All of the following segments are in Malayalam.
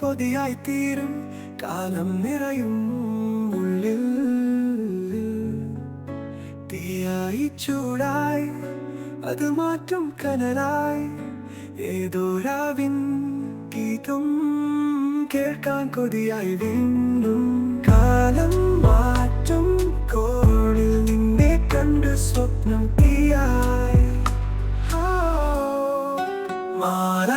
കൊതിയായി തീരും. കാലം നിറയും ഉള്ളിൽ. തീയായി ചൂടായി അത് മാറ്റും കനലായി. ഏതോ രാവിൻ ഗീതം കേൾക്കാൻ കൊതിയായി വീണ്ടും കാലം മാറ്റും Mara.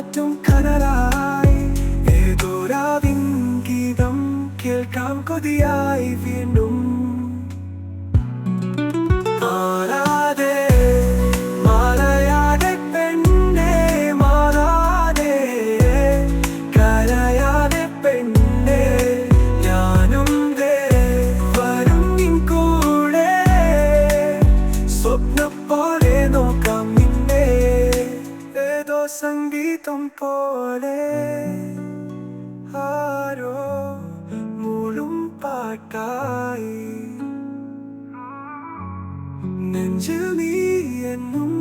മാറ്റും കനലായി. ഏതോ രാവിൻ ഗീതം കേൾക്കാം കൊതിയായി വീണ്ടും. മാറാതെ സംഗീതം പോലെ ആരോ മുളും പാട്ടായി. നെഞ്ചിൽ നീ എന്നും